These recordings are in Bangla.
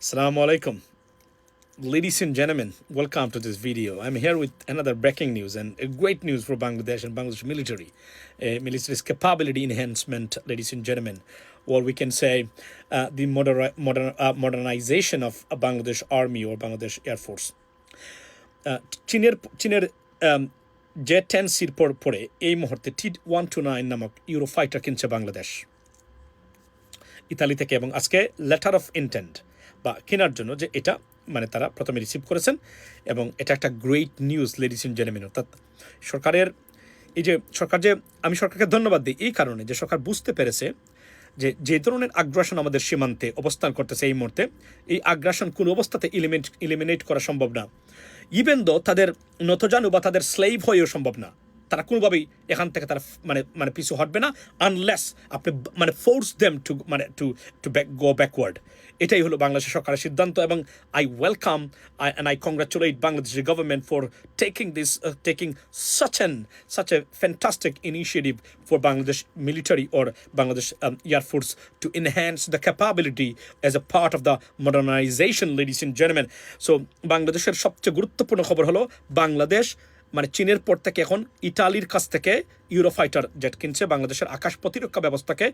Assalamu alaikum. Ladies and gentlemen, welcome to this video. I'm here with another breaking news and a great news for Bangladesh and Bangladesh military. Uh, military's capability enhancement, ladies and gentlemen, or we can say uh, the moder- modern, uh, modernization of a Bangladesh army or Bangladesh Air Force. Uh, চীনের চীনের জে টেন সির পর পরে এই মুহূর্তে টি ওয়ান টু নাইন নামক ইউরো ফাইটার কিনছে বাংলাদেশ ইতালি থেকে এবং আজকে লেটার অফ ইন্টেন্ট বা কেনার জন্য যে এটা মানে তারা প্রথমে রিসিভ করেছেন এবং এটা একটা গ্রেট নিউজ লেডিস ইন জেনেমিন অর্থাৎ সরকারের এই যে সরকার যে, আমি সরকারকে ধন্যবাদ দিই এই কারণে যে সরকার বুঝতে পেরেছে যে যে ধরনের আগ্রাসন আমাদের সীমান্তে অবস্থান করতেছে এই মুহূর্তে, এই আগ্রাসন কোনো অবস্থাতে ইলিমেন্ট ইলিমিনেট করা সম্ভব না। ইভেন দো তাদের নতজানু বা তাদের স্লেভ হয়েও সম্ভব না। তারা কোনোভাবেই এখান থেকে তারা মানে মানে পিছু হটবে না আনলেস আপনি মানে ফোর্স দেম টু মানে to to back go backward এটাই হলো বাংলাদেশ সরকারের সিদ্ধান্ত এবং I welcome I and I congratulate Bangladesh government for taking this taking such an such a fantastic initiative for Bangladesh military or Bangladesh Force to enhance the capability as a part of the modernization, ladies and gentlemen. So বাংলাদেশের সবচেয়ে গুরুত্বপূর্ণ খবর হলো বাংলাদেশ মানে চীনের পর থেকে এখন ইটালির কাছ থেকে ইউরোফাইটার জেট কিনছে বাংলাদেশের আকাশ প্রতিরক্ষা ব্যবস্থাকে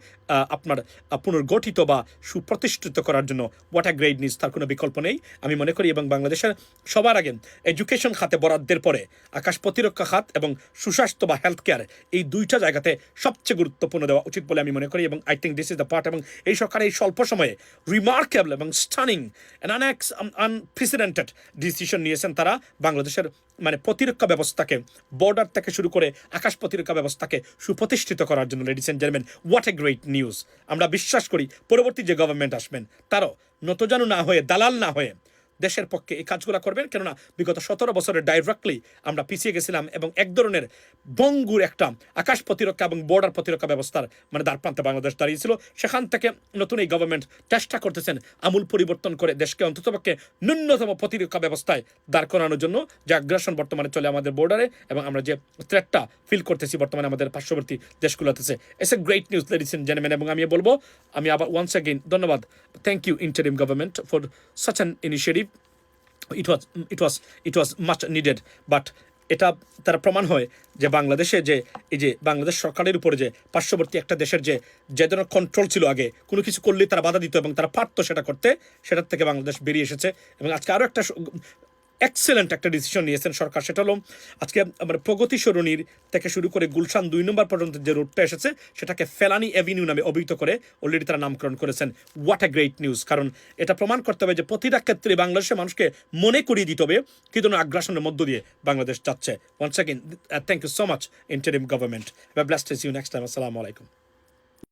আপনার পুনর্গঠিত বা সুপ্রতিষ্ঠিত করার জন্য। হোয়াট আ গ্রেট নিউজ তার কোনো বিকল্প নেই। আমি মনে করি এবং বাংলাদেশের সবার আগে এডুকেশন খাতে বরাদ্দের পরে আকাশ প্রতিরক্ষা খাত এবং সুস্বাস্থ্য বা হেলথ কেয়ার এই দুইটা জায়গাতে সবচেয়ে গুরুত্বপূর্ণ দেওয়া উচিত বলে আমি মনে করি এবং I think this is the part এবং এই সরকার এই স্বল্প সময়ে রিমার্কেবল এবং স্টানিং অ্যান্ড আনপ্রেসিডেন্টেড ডিসিশন নিয়েছেন তারা বাংলাদেশের মানে প্রতিরক্ষা ব্যবস্থাকে বর্ডার থেকে শুরু করে আকাশ প্রতিরক্ষা ব্যবস্থাকে সুপ্রতিষ্ঠিত করার জন্য ladies and gentleman what a great news আমরা বিশ্বাস করি, পরবর্তী যে গভর্নমেন্ট আসবেন, তারও নতজানু না হয়ে, দালাল না হয়ে দেশের পক্ষে এই কাজগুলো করবেন। কেননা বিগত সতেরো বছরে ডাইরেক্টলি আমরা পিছিয়ে গেছিলাম এবং এক ধরনের বঙ্গুর একটা আকাশ প্রতিরক্ষা এবং বর্ডার প্রতিরক্ষা ব্যবস্থার মানে দ্বার প্রান্তে বাংলাদেশ দাঁড়িয়েছিল। সেখান থেকে নতুন এই গভর্নমেন্ট চেষ্টা করতেছেন আমূল পরিবর্তন করে দেশকে অন্ততপক্ষে ন্যূনতম প্রতিরক্ষা ব্যবস্থায় দাঁড় করানোর জন্য। যে আগ্রাসন বর্তমানে চলে আমাদের বর্ডারে এবং আমরা যে থ্রেটটা ফিল করতেছি বর্তমানে আমাদের পার্শ্ববর্তী দেশগুলোতে as a great news ladies and gentleman এবং আমি বলব, আমি আবার ওয়ান্স অ্যাগেইন ধন্যবাদ। Thank you interim government for such an initiative it was it was it was must needed but এটা তারা প্রমাণ হয় যে বাংলাদেশে যে, এই যে বাংলাদেশ সরকারের উপরে যে পার্শ্ববর্তী একটা দেশের যে যে ধরনের কন্ট্রোল ছিল আগে, কোনো কিছু করলেই তারা বাধা দিত এবং তারা পারতো সেটা করতে, সেটার থেকে বাংলাদেশ বেরিয়ে এসেছে। এবং আজকে আরও একটা এক্সেলেন্ট একটা ডিসিশন নিয়েছেন সরকার, সেটা হলো আজকে আমার প্রগতি সরণির থেকে শুরু করে গুলশান দুই নম্বর পর্যন্ত যে রোডটা এসেছে, সেটাকে ফেলানি অ্যাভিনিউ নামে অভিহিত করে অলরেডি তারা নামকরণ করেছেন। হোয়াট এ গ্রেট নিউজ কারণ এটা প্রমাণ করতে হবে যে প্রতিটা ক্ষেত্রে বাংলাদেশের মানুষকে মনে করিয়ে দিতে হবে কি ধরনের আগ্রাসনের মধ্য দিয়ে বাংলাদেশ যাচ্ছে। One again thank you so much interim government blast you next time আসসালামু আলাইকুম।